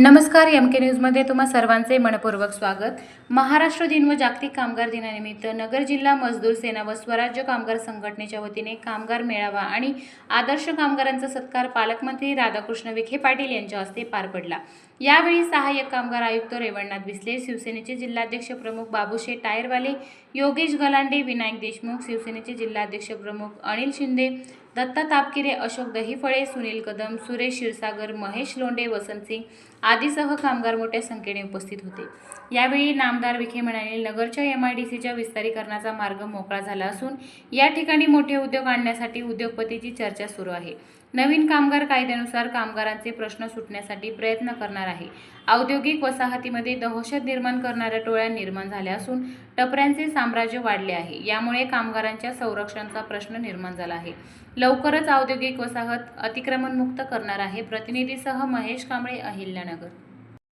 नमस्कार एम के न्यूजमध्ये तुम्हा सर्वांचे मनपूर्वक स्वागत. महाराष्ट्र दिन व जागतिक कामगार दिनानिमित्त नगर जिल्हा मजदूर सेना व स्वराज्य कामगार संघटनेच्या वतीने कामगार मेळावा आणि आदर्श कामगारांचा सत्कार पालकमंत्री राधाकृष्ण विखे पाटील यांच्या हस्ते पार पडला. यावेळी सहाय्यक कामगार आयुक्त रेवणनाथ भिसले शिवसेनेचे जिल्हाध्यक्ष प्रमुख बाबूशे टायरवाले योगेश गलांडे विनायक देशमुख शिवसेनेचे जिल्हाध्यक्ष प्रमुख अनिल शिंदे दत्ता तापकिरे अशोक दहीफळे सुनील कदम सुरेश क्षीरसागर महेश लोंडे वसंत सिंग आदीसह कामगार मोठ्या संख्येने उपस्थित होते. यावेळी नामदार विखे म्हणाले नगरच्या एम आय डी सीच्या विस्तारीकरणाचा मार्ग मोकळा झाला असून या ठिकाणी मोठे उद्योग आणण्यासाठी उद्योगपतीची चर्चा सुरू आहे. नवीन कामगार कायद्यानुसार कामगारांचे प्रश्न सुटण्यासाठी प्रयत्न करणार आहे. औद्योगिक वसाहतीमध्ये दहशत निर्माण करणाऱ्या टोळ्या निर्माण झाल्या असून टपऱ्यांचे साम्राज्य वाढले आहे. यामुळे कामगारांच्या संरक्षणाचा प्रश्न निर्माण झाला आहे. लवकरच औद्योगिक वसाहत अतिक्रमणमुक्त करणार आहे. प्रतिनिधीसह महेश कांबळे अहिल्यानगर.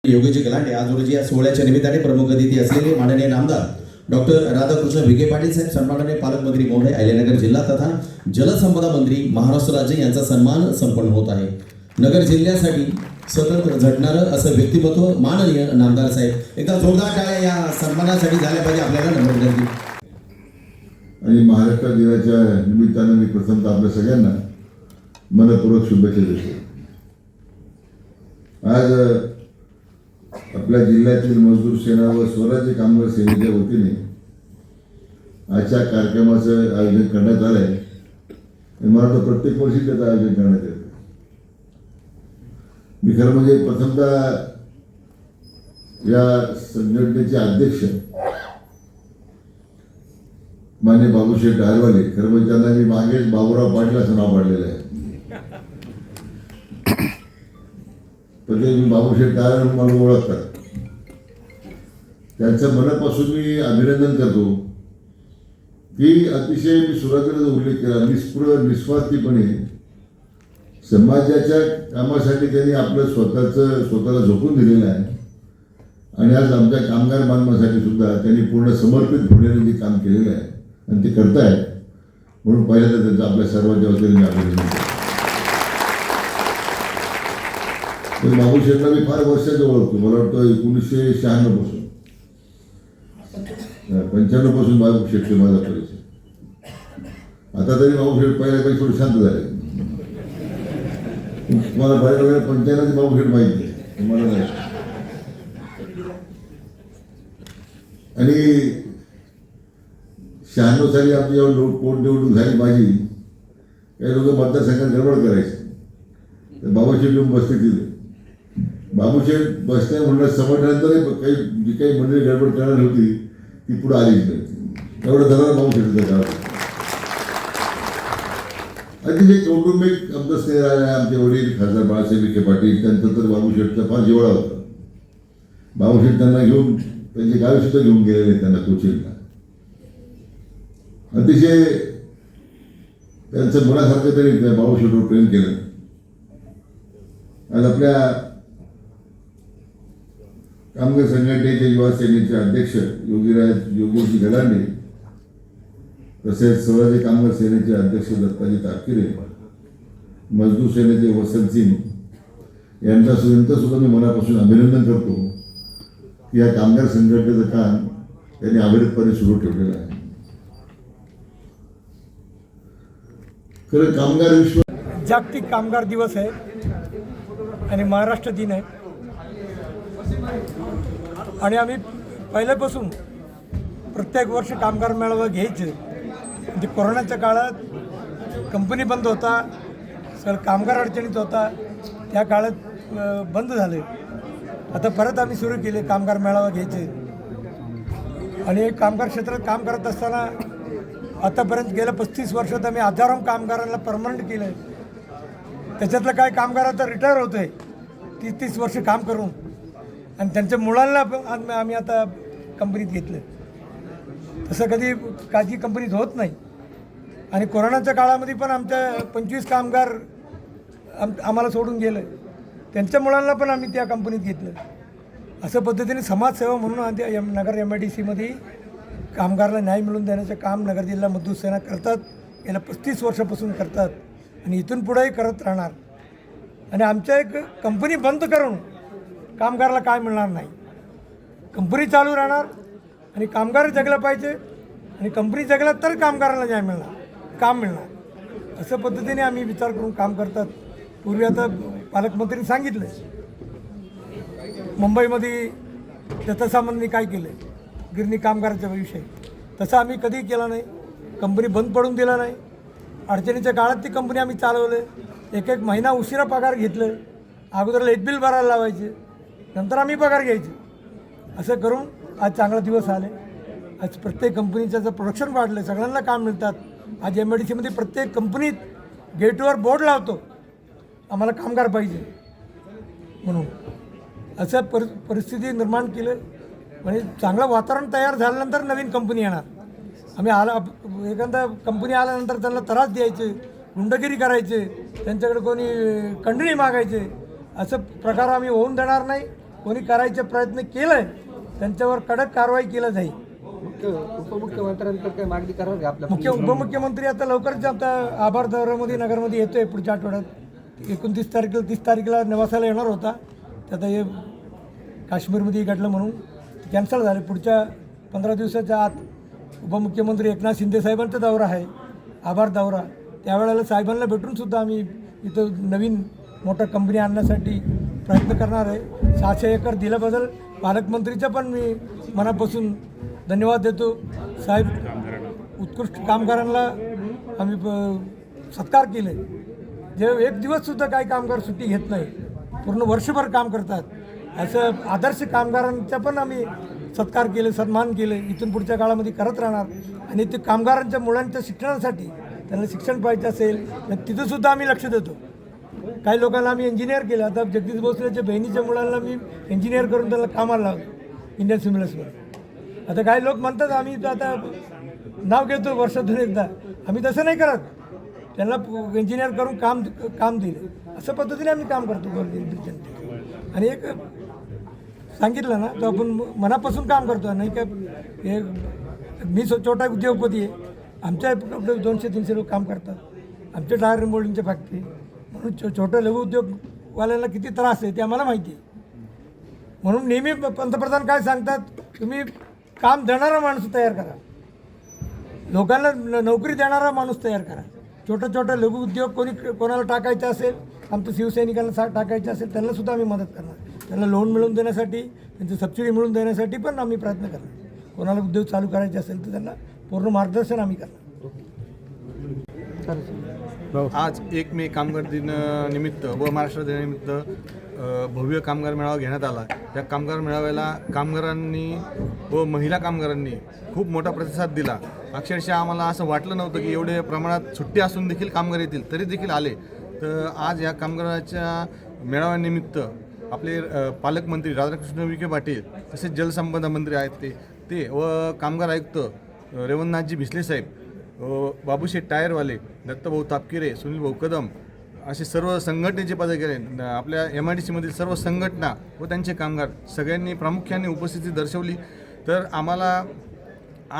योगीजी गलांडे आज रोजी या सोहळ्याच्या निमित्ताने प्रमुख अतिथी असलेले माननीय नामदार डॉक्टर राधाकृष्ण विखे पाटील साहेब सन्माननीय पालकमंत्री महोदय अहिल्यानगर जिल्हा तथा जलसंपदा मंत्री महाराष्ट्र राज्य यांचा सन्मान संपन्न होत आहे. नगर जिल्ह्यासाठी सतत झटणारं असं व्यक्तिमत्व माननीय नामदार साहेब एकदा जोरदार टाळ्या या सन्मानासाठी झाल्या पाहिजे आपल्याला नम्र आणि महाराष्ट्र दिनाच्या निमित्तानं मी प्रथमतः आपल्या सगळ्यांना मनपूर्वक शुभेच्छा देतो. आज आपल्या जिल्ह्यातील मजदूर सेना व स्वराज्य कामगार सेनेच्या वतीने आजच्या कार्यक्रमाचं आयोजन करण्यात आलं आहे आणि मला वाटतं प्रत्येक वर्षी त्याचं आयोजन करण्यात येतं. मी खरं म्हणजे प्रथमतः या संघटनेचे अध्यक्ष मान्य बाबूशेठ डायरवाले खरं म्हणजे त्यांना मी मागेच बाबूराव पाटील असं नाव पाडलेलं आहे. पण ते मी बाबूशेठ डायर म्हणून मला ओळखतात त्यांचं मनापासून मी अभिनंदन करतो. की अतिशय मी सुरुवातीला उल्लेख केला निस्पृह निस्वार्थीपणे समाजाच्या कामासाठी त्यांनी आपलं स्वतःचं स्वतःला झोपून दिलेलं आहे. आणि आज आमच्या कामगार बांधवासाठी सुद्धा त्यांनी पूर्ण समर्पित होण्याने जे काम केलेलं आहे. आणि ते करतायत. म्हणून पहिल्यांदा त्यांचं आपल्या सर्वांच्या वतीने मी अभिनंदन तर बाबू शेठला मी फार वर्षाचं ओळखतो. मला वाटतं एकोणीसशे शहाण्णवपासून. पंच्याण्णवपासून बाबू शेठचे माझा परिचय. आता तरी बाबू शेठ पहिल्यापैकी थोडे शांत झाले. तुम्हाला बऱ्याच वेळेला पंच्याण्णवचे बाबू शेठ माहिती आहे तुम्हाला नाही. आणि शहाण्णव साली आपली जेव्हा लो पोट झाली माझी काही लोक मतदारसंघात गडबड करायचे. तर बाबासाहेब येऊन बसते तिथे. बाबूसाहेब बसण्या म्हणलं समजल्यानंतर काही जी काही मंडळी गडबड करणार होती ती पुढे आलीच नाही. एवढं धरण बाबूसाहेब गावात. अतिशय कौटुंबिक आमचं स्नेह आहे आमचे वडील खासदार बाळासाहेब विखे पाटील त्यांचं तर बाबूशेठचा फार जिवळा होता. बाबूशेठ त्यांना घेऊन त्यांचे गावी सुद्धा घेऊन गेलेले त्यांना कोचिंगला अतिशय त्यांचं मनासारखं तरी त्या बाबूशेठवर प्रेम केलं. आज आपल्या कामगार संघटनेचे युवा सेनेचे अध्यक्ष योगीराज योगेशजी गलांडे तसेच स्वराज्य कामगार सेनेचे अध्यक्ष दत्ताजी तापकिरे मजदूर सेनेचे वसंत सिंग यांचा यांचं सुद्धा मी मनापासून अभिनंदन करतो की या कामगार संघटनेचं काम त्यांनी अविरतपणे सुरू ठेवलेलं आहे. खरं कामगार विश्व जागतिक कामगार दिवस आहे आणि महाराष्ट्र दिन आहे. आणि आम्ही पहिल्यापासून प्रत्येक वर्ष कामगार मेळावा घ्यायचे. म्हणजे कोरोनाच्या काळात कंपनी बंद होता सर कामगार अडचणीत होता त्या काळात बंद झाले. आता परत आम्ही सुरू केले कामगार मेळावा घ्यायचे. आणि कामगार क्षेत्रात काम करत असताना आतापर्यंत गेल्या पस्तीस वर्षात आम्ही हजारो कामगारांना परमनंट केलं आहे त्याच्यातलं काय कामगार आता रिटायर होत आहे तीस तीस वर्ष काम करून. आणि त्यांच्या मुलांना पण आम्ही आता कंपनीत घेतलं तसं कधी काळजी कंपनीत होत नाही. आणि कोरोनाच्या काळामध्ये पण आमच्या पंचवीस कामगार आम आम्हाला सोडून गेलं त्यांच्या मुलांना पण आम्ही त्या कंपनीत घेतलं असं पद्धतीने समाजसेवा म्हणून आधी एम नगर एम आय डी सीमध्ये कामगाराला न्याय मिळवून देण्याचं काम नगर जिल्हा मजदूर सेना करतात. गेल्या पस्तीस वर्षापासून करतात. आणि इथून पुढेही करत राहणार. आणि आमच्या एक कंपनी बंद करून कामगाराला काय मिळणार नाही. कंपनी चालू राहणार. आणि कामगार जगलं पाहिजे. आणि कंपनी जगला तर कामगाराला न्याय मिळणार. काम मिळणार. असं पद्धतीने आम्ही विचार करून काम करतात. पूर्वी आता पालकमंत्र्यांनी सांगितलं मुंबईमध्ये दत्तसामंतनी काय केलं गिरणी कामगारांच्या विषयी. तसं आम्ही कधी केला नाही. कंपनी बंद पडून दिला नाही. अडचणीच्या काळात ती कंपनी आम्ही चालवले. एक एक महिना उशिरा पगार घेतलं. अगोदर लाइट बिल भरायला लावायचे. नंतर आम्ही पगार घ्यायचे. असं करून आज चांगला दिवस आले. आज प्रत्येक कंपनीचं जर प्रोडक्शन वाढलं सगळ्यांना काम मिळतात. आज एम आय डी सीमध्ये प्रत्येक कंपनीत गेटवर बोर्ड लावतो. आम्हाला कामगार पाहिजे. म्हणून असं पर परिस्थिती निर्माण केलं. म्हणजे चांगलं वातावरण तयार झाल्यानंतर नवीन कंपनी येणार. आम्ही आला एखादा कंपनी आल्यानंतर त्यांना त्रास द्यायचे गुंडगिरी करायचे त्यांच्याकडे कोणी कंडणी मागायचे असं प्रकार आम्ही होऊन देणार नाही. कोणी करायचे प्रयत्न केलं आहे त्यांच्यावर कडक कारवाई केलं जाईल. मुख्य उपमुख्यमंत्र्यांकडे काही मागणी करणार का आपल्या मुख्य उपमुख्यमंत्री आता लवकरच आता आभार दौऱ्यामध्ये नगरमध्ये येतोय पुढच्या आठवड्यात. एकोणतीस तारखेला तीस तारखेला निवासाला येणार होता. त्यात हे काश्मीरमध्ये घडलं म्हणून. कॅन्सल झाले. पुढच्या पंधरा दिवसाच्या आत उपमुख्यमंत्री एकनाथ शिंदे साहेबांचा दौरा आहे. आभार दौरा. त्यावेळेला साहेबांना भेटूनसुद्धा आम्ही इथं नवीन मोठा कंपनी आणण्यासाठी प्रयत्न करणार आहे. सहाशे एकर दिल्याबद्दल पालकमंत्रीचा पण मी मनापासून धन्यवाद देतो. साहेब उत्कृष्ट कामगारांना आम्ही प- सत्कार केले. जे एक दिवससुद्धा काही कामगार सुट्टी घेत नाही. पूर्ण वर्षभर काम करतात. असं आदर्श कामगारांचा पण आम्ही सत्कार केले सन्मान केले इथून पुढच्या काळामध्ये करत राहणार. आणि ते कामगारांच्या मुलांच्या शिक्षणासाठी त्यांना शिक्षण पाहिजे असेल तर तिथंसुद्धा आम्ही लक्ष देतो. काही लोकांना आम्ही इंजिनियर केलं. आता जगदीश भोसलेच्या बहिणीच्या मुलांना मी इंजिनियर करून त्याला कामाला लावलं इंडियन सिम्युलसवर आता काही लोक म्हणतात आम्ही तर आता नाव घेतो वर्षातून एकदा. आम्ही तसं नाही करत. त्यांना इंजिनियर करून काम काम दिले. असं पद्धतीने आम्ही काम करतो गोरगरीब जनतेचं. आणि एक सांगितलं ना तो आपण मनापासून काम करतो. नाही का हे मी स्व- छोटा उद्योगपती आहे. आमच्या दोनशे तीनशे लोक काम करतात. आमच्या टायर मोल्डिंगच्या फॅक्टरी. म्हणून छो छोट्या लघु उद्योगवाल्याला किती त्रास आहे ते आम्हाला माहिती आहे. म्हणून नेहमी प- पंतप्रधान काय सांगतात तुम्ही काम देणारा माणूस तयार करा. लोकांना न- नोकरी देणारा माणूस तयार करा. छोटा छोटा लघु उद्योग कोणी कोणाला टाकायचा असेल आमच्या शिवसैनिकांना सा टाकायचं असेल त्यांना सुद्धा आम्ही मदत करणार. त्यांना लोन मिळवून देण्यासाठी त्यांची सबसिडी मिळवून देण्यासाठी पण आम्ही प्रयत्न करणार. कोणाला उद्योग चालू करायचे असेल तर त्यांना पूर्ण मार्गदर्शन आम्ही करणार. आज एक मे कामगार दिन निमित्त व महाराष्ट्र दिनानिमित्त भव्य कामगार मेळावा घेण्यात आला. त्या कामगार मेळाव्याला कामगारांनी व महिला कामगारांनी खूप मोठा प्रतिसाद दिला. अक्षरशः आम्हाला असं वाटलं नव्हतं की एवढे प्रमाणात सुट्टी असून देखील कामगार येतील तरी देखील आले. तर आज या कामगाराच्या मेळाव्यानिमित्त आपले पालकमंत्री राधाकृष्ण विखे पाटील तसेच जलसंपदा मंत्री आहेत ते ते व कामगार आयुक्त रेवणनाथजी भिसले साहेब अ, बाबूशेठ टायरवाले दत्तभाऊ तापकिरे सुनील भाऊ कदम असे सर्व संघटनेचे पदाधिकारी आपल्या एम आय डी सीमधील सर्व संघटना व त्यांचे कामगार सगळ्यांनी प्रामुख्याने उपस्थिती दर्शवली. तर आम्हाला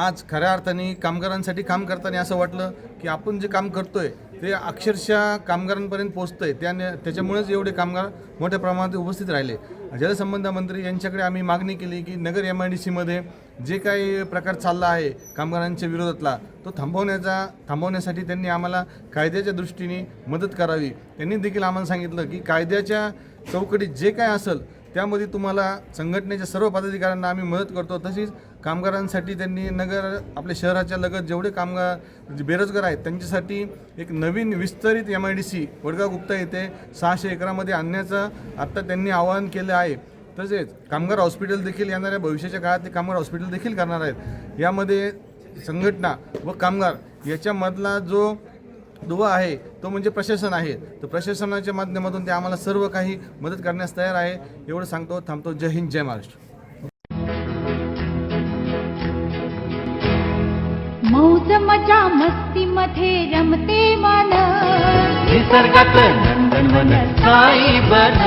आज खऱ्या अर्थाने कामगारांसाठी काम करताना असं वाटलं की आपण जे काम करतोय ते अक्षरशः कामगारांपर्यंत पोहोचतंय. त्याने त्याच्यामुळेच एवढे कामगार मोठ्या प्रमाणात उपस्थित राहिले. जलसंबंध मंत्री यांच्याकडे आम्ही मागणी केली की नगर एम आय डी सीमध्ये जे काही प्रकार चालला आहे कामगारांच्या विरोधातला तो थांबवण्याचा थांबवण्यासाठी त्यांनी आम्हाला कायद्याच्या दृष्टीने मदत करावी. त्यांनी देखील आम्हाला सांगितलं की कायद्याच्या चौकटीत जे काय असेल त्यामध्ये तुम्हाला संघटनेच्या सर्व पदाधिकाऱ्यांना आम्ही मदत करतो. तशीच कामगारांसाठी त्यांनी नगर आपल्या शहराच्या लगत जेवढे कामगार जे बेरोजगार आहेत त्यांच्यासाठी एक नवीन विस्तरित M I D C Wadgaon Gupta येथे सहाशे एकरामध्ये आणण्याचं आत्ता त्यांनी आवाहन केलं आहे. तसेच कामगार हॉस्पिटल देखील येणाऱ्या भविष्याच्या काळात ते कामगार हॉस्पिटल देखील करणार आहेत. यामध्ये संघटना व कामगार याच्यामधला जो दुवा आहे तो म्हणजे प्रशासन आहे. तर प्रशासनाच्या माध्यमातून ते आम्हाला सर्व काही मदत करण्यास तयार आहे. एवढं सांगतो थांबतो. जय हिंद जय महाराष्ट्र. मौज मजा मस्ती मध्ये रमते मन निसर्गात नंदनवन साई बन?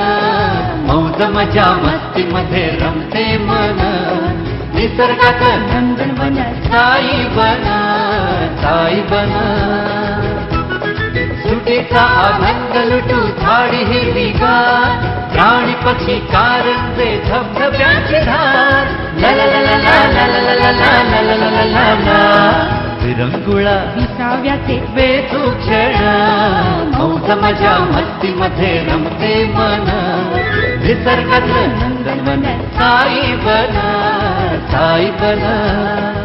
मौज मजा मस्ती मध्ये रमते मन निसर्गात नंदनवन साई बन? साई बन? सुटीचा आनंद लुटू झाडी हिरवीगार प्राणी पक्षी कारंजे धबधब्याची धार ला ला ला ला ला ला ला ला ला ला ला ला ला ला ला विरंगुळा विसाव्याचे वेचू क्षण मौज मजा मस्ती मध्ये रमते मन निसर्गातलं नंदनवन साई बन साई बन